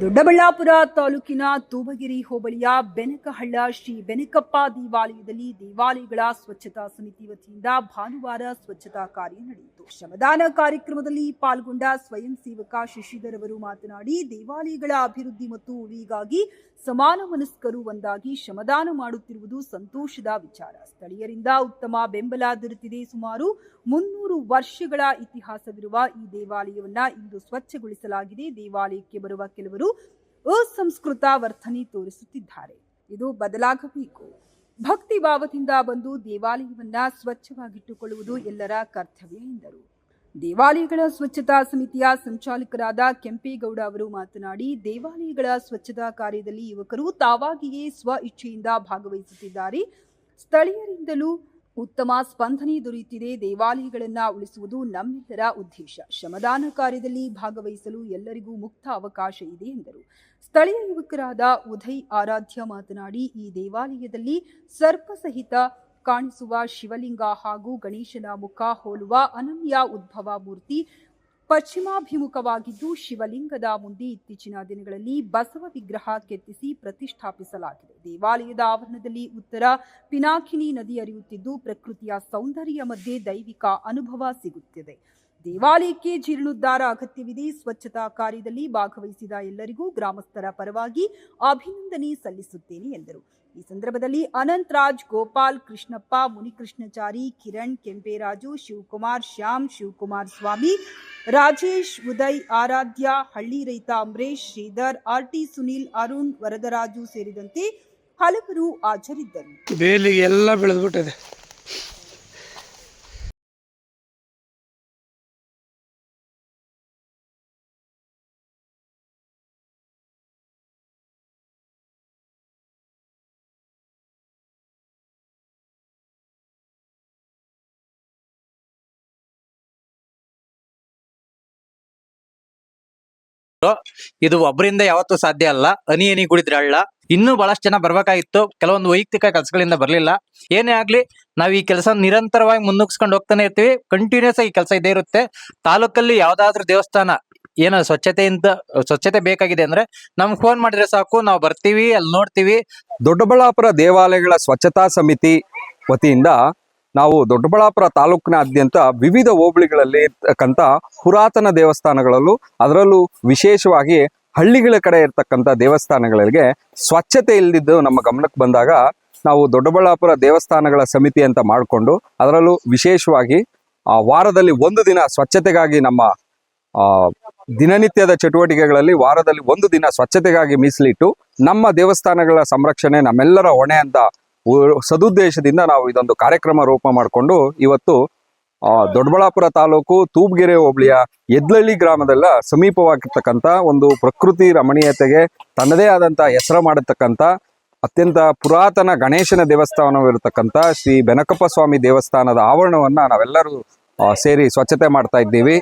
ದೊಡ್ಡಬಳ್ಳಾಪುರ ತಾಲೂಕಿನ ತೂಬಗಿರಿ ಹೋಬಳಿಯ ಬೆನಕಹಳ್ಳ ಶ್ರೀ ಬೆನಕಪ್ಪ ದೇವಾಲಯದಲ್ಲಿ ದೇವಾಲಯಗಳ ಸ್ವಚ್ಛತಾ ಸಮಿತಿ ವತಿಯಿಂದ ಭಾನುವಾರ ಸ್ವಚ್ಛತಾ ಕಾರ್ಯ ನಡೆಯಿತು. ಶ್ರಮದಾನ ಕಾರ್ಯಕ್ರಮದಲ್ಲಿ ಪಾಲ್ಗೊಂಡ ಸ್ವಯಂ ಸೇವಕ ಶಶಿಧರ್ ಅವರು ಮಾತನಾಡಿ, ದೇವಾಲಯಗಳ ಅಭಿವೃದ್ಧಿ ಮತ್ತು ಉಳಿಗಾಗಿ ಸಮಾನ ಮನಸ್ಕರು ಒಂದಾಗಿ ಶ್ರಮದಾನ ಮಾಡುತ್ತಿರುವುದು ಸಂತೋಷದ ವಿಚಾರ. ಸ್ಥಳೀಯರಿಂದ ಉತ್ತಮ ಬೆಂಬಲ ದೊರೆತಿದೆ. ಸುಮಾರು ಮುನ್ನೂರು ವರ್ಷಗಳ ಇತಿಹಾಸವಿರುವ ಈ ದೇವಾಲಯವನ್ನು ಇಂದು ಸ್ವಚ್ಛಗೊಳಿಸಲಾಗಿದೆ. ದೇವಾಲಯಕ್ಕೆ ಬರುವ ಕೆಲವರು ಅಸಂಸ್ಕೃತ ವರ್ತನೆ ತೋರಿಸುತ್ತಿದ್ದಾರೆ. ಇದು ಬದಲಾಗಬೇಕು. ಭಕ್ತಿ ಭಾವದಿಂದ ಬಂದು ದೇವಾಲಯವನ್ನ ಸ್ವಚ್ಛವಾಗಿಟ್ಟುಕೊಳ್ಳುವುದು ಎಲ್ಲರ ಕರ್ತವ್ಯ ಎಂದರು. ದೇವಾಲಯಗಳ ಸ್ವಚ್ಛತಾ ಸಮಿತಿಯ ಸಂಚಾಲಕರಾದ ಕೆಂಪೇಗೌಡ ಅವರು ಮಾತನಾಡಿ, ದೇವಾಲಯಗಳ ಸ್ವಚ್ಛತಾ ಕಾರ್ಯದಲ್ಲಿ ಯುವಕರು ತಾವಾಗಿಯೇ ಸ್ವ ಇಚ್ಛೆಯಿಂದ ಭಾಗವಹಿಸುತ್ತಿದ್ದಾರೆ. ಸ್ಥಳೀಯರಿಂದಲೂ ಉತ್ತಮ ಸ್ಪಂದನೆ ದೊರೆಯುತ್ತಿದೆ, ದೇವಾಲಯಗಳನ್ನು ಉಳಿಸುವುದು ನಮ್ಮೆಲ್ಲರ ಉದ್ದೇಶ. ಶ್ರಮದಾನ ಕಾರ್ಯದಲ್ಲಿ ಭಾಗವಹಿಸಲು ಎಲ್ಲರಿಗೂ ಮುಕ್ತ ಅವಕಾಶ ಇದೆ ಎಂದರು. ಸ್ಥಳೀಯ ಯುವಕರಾದ ಉದಯ್ ಆರಾಧ್ಯ ಮಾತನಾಡಿ, ಈ ದೇವಾಲಯದಲ್ಲಿ ಸರ್ಪಸಹಿತ ಕಾಣಿಸುವ ಶಿವಲಿಂಗ ಹಾಗೂ ಗಣೇಶನ ಮುಖ ಹೋಲುವ ಅನನ್ಯ ಉದ್ಭವ ಮೂರ್ತಿ ಪಶ್ಚಿಮಾಭಿಮುಖವಾಗಿದ್ದು ಶಿವಲಿಂಗದ ಮುಂದೆ ಇತ್ತೀಚಿನ ದಿನಗಳಲ್ಲಿ ಬಸವ ವಿಗ್ರಹ ಕೆತ್ತಿಸಿ ಪ್ರತಿಷ್ಠಾಪಿಸಲಾಗಿದೆ. ದೇವಾಲಯದ ಆವರಣದಲ್ಲಿ ಉತ್ತರ ಪಿನಾಕಿನಿ ನದಿ ಹರಿಯುತ್ತಿದ್ದು ಪ್ರಕೃತಿಯ ಸೌಂದರ್ಯ ಮಧ್ಯೆ ದೈವಿಕ ಅನುಭವ ಸಿಗುತ್ತಿದೆ. ದೇವಾಲಯಕ್ಕೆ ಜೀರ್ಣೋದ್ಧಾರ ಅಗತ್ಯವಿದೆ. ಸ್ವಚ್ಛತಾ ಕಾರ್ಯದಲ್ಲಿ ಭಾಗವಹಿಸಿದ ಎಲ್ಲರಿಗೂ ಗ್ರಾಮಸ್ಥರ ಪರವಾಗಿ ಅಭಿನಂದನೆ ಸಲ್ಲಿಸುತ್ತೇನೆ ಎಂದರು. ಈ ಸಂದರ್ಭದಲ್ಲಿ ಅನಂತ್ ರಾಜ್ ಗೋಪಾಲ್, ಕೃಷ್ಣಪ್ಪ, ಮುನಿಕೃಷ್ಣಚಾರಿ, ಕಿರಣ್, ಕೆಂಪೇರಾಜು, ಶಿವಕುಮಾರ್, ಶ್ಯಾಮ್, ಶಿವಕುಮಾರ್ ಸ್ವಾಮಿ, ರಾಜೇಶ್, ಉದಯ್, ಆರಾಧ್ಯ, ಹಳ್ಳಿ ರೈತ ಅಂಬರೀಶ್ ಶ್ರೀಧರ್, ಆರ್ಟಿ ಸುನೀಲ್, ಅರುಣ್, ವರದರಾಜು ಸೇರಿದಂತೆ ಹಲವರು ಹಾಜರಿದ್ದರು. ಬೇಲಿಗೆ ಎಲ್ಲ ಬೆಳೆದ್ಬಿಟ್ಟಿದೆ. ಇದು ಒಬ್ಬರಿಂದ ಯಾವತ್ತೂ ಸಾಧ್ಯ ಅಲ್ಲ. ಹನಿ ಹನಿ ಗುಡಿದ್ರೆ ಅಳ್ಳ ಇನ್ನೂ ಬಹಳಷ್ಟು ಜನ ಬರ್ಬೇಕಾಗಿತ್ತು. ಕೆಲವೊಂದು ವೈಯಕ್ತಿಕ ಕೆಲಸಗಳಿಂದ ಬರ್ಲಿಲ್ಲ. ಏನೇ ಆಗ್ಲಿ, ನಾವು ಈ ಕೆಲಸ ನಿರಂತರವಾಗಿ ಮುನ್ನುಗ್ಸ್ಕೊಂಡು ಹೋಗ್ತಾನೆ ಇರ್ತೀವಿ. ಕಂಟಿನ್ಯೂಸ್ ಆಗಿ ಕೆಲಸ ಇದೇ ಇರುತ್ತೆ. ತಾಲೂಕಲ್ಲಿ ಯಾವ್ದಾದ್ರು ದೇವಸ್ಥಾನ ಏನೋ ಸ್ವಚ್ಛತೆಯಿಂದ ಸ್ವಚ್ಛತೆ ಬೇಕಾಗಿದೆ ಅಂದ್ರೆ ನಮ್ಗೆ ಫೋನ್ ಮಾಡಿದ್ರೆ ಸಾಕು. ನಾವು ಬರ್ತೀವಿ, ಅಲ್ಲಿ ನೋಡ್ತೀವಿ. ದೊಡ್ಡಬಳ್ಳಾಪುರ ದೇವಾಲಯಗಳ ಸ್ವಚ್ಛತಾ ಸಮಿತಿ ವತಿಯಿಂದ ನಾವು ದೊಡ್ಡಬಳ್ಳಾಪುರ ತಾಲೂಕಿನಾದ್ಯಂತ ವಿವಿಧ ಹೋಬಳಿಗಳಲ್ಲಿ ಇರ್ತಕ್ಕಂಥ ಪುರಾತನ ದೇವಸ್ಥಾನಗಳಲ್ಲೂ ಅದರಲ್ಲೂ ವಿಶೇಷವಾಗಿ ಹಳ್ಳಿಗಳ ಕಡೆ ಇರ್ತಕ್ಕಂಥ ದೇವಸ್ಥಾನಗಳಿಗೆ ಸ್ವಚ್ಛತೆ ಇಲ್ಲದಿದ್ದು ನಮ್ಮ ಗಮನಕ್ಕೆ ಬಂದಾಗ ನಾವು ದೊಡ್ಡಬಳ್ಳಾಪುರ ದೇವಸ್ಥಾನಗಳ ಸಮಿತಿ ಅಂತ ಮಾಡಿಕೊಂಡು ಅದರಲ್ಲೂ ವಿಶೇಷವಾಗಿ ಆ, ವಾರದಲ್ಲಿ ಒಂದು ದಿನ ಸ್ವಚ್ಛತೆಗಾಗಿ ನಮ್ಮ ದಿನನಿತ್ಯದ ಚಟುವಟಿಕೆಗಳಲ್ಲಿ ವಾರದಲ್ಲಿ ಒಂದು ದಿನ ಸ್ವಚ್ಛತೆಗಾಗಿ ಮೀಸಲಿಟ್ಟು ನಮ್ಮ ದೇವಸ್ಥಾನಗಳ ಸಂರಕ್ಷಣೆ ನಮ್ಮೆಲ್ಲರ ಹೊಣೆ ಅಂತ ಸದುದ್ದೇಶದಿಂದ ನಾವು ಇದೊಂದು ಕಾರ್ಯಕ್ರಮ ರೂಪ ಮಾಡಿಕೊಂಡು ಇವತ್ತು ದೊಡ್ಡಬಳ್ಳಾಪುರ ತಾಲೂಕು ತೂಬ್ಗೆರೆ ಹೋಬಳಿಯ ಎದ್ಲಳ್ಳಿ ಗ್ರಾಮದಲ್ಲ ಸಮೀಪವಾಗಿರ್ತಕ್ಕಂಥ ಒಂದು ಪ್ರಕೃತಿ ರಮಣೀಯತೆಗೆ ತನ್ನದೇ ಆದಂತಹ ಹೆಸರು ಮಾಡತಕ್ಕಂಥ ಅತ್ಯಂತ ಪುರಾತನ ಗಣೇಶನ ದೇವಸ್ಥಾನವಿರತಕ್ಕಂಥ ಶ್ರೀ ಬೆನಕಪ್ಪ ಸ್ವಾಮಿ ದೇವಸ್ಥಾನದ ಆವರಣವನ್ನ ನಾವೆಲ್ಲರೂ ಸೇರಿ ಸ್ವಚ್ಛತೆ ಮಾಡ್ತಾ ಇದ್ದೀವಿ.